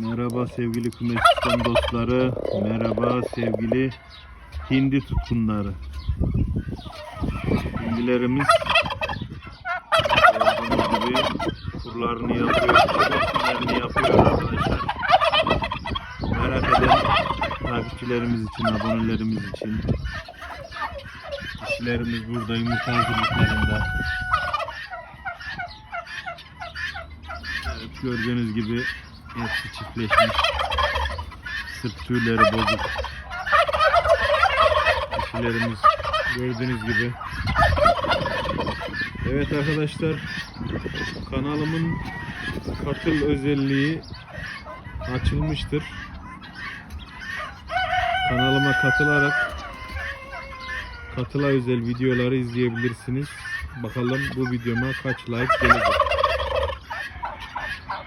Merhaba sevgili kümes sistem dostları. Merhaba sevgili hindi tutkunları. Hindilerimiz gördüğünüz gibi kurlarını yapıyor, kurlarını yapıyor arkadaşlar. Merak eden takipçilerimiz için, abonelerimiz için. Dişilerimiz burada yumurta hazırlıklarında. Evet, gördüğünüz gibi hepsi çiftleşmiş. Sırt tüyleri bozuk. Dişilerimiz gördüğünüz gibi. Evet arkadaşlar kanalımın katıl özelliği açılmıştır. Kanalıma katılarak katıla özel videoları izleyebilirsiniz. Bakalım bu videoma kaç like gelecek.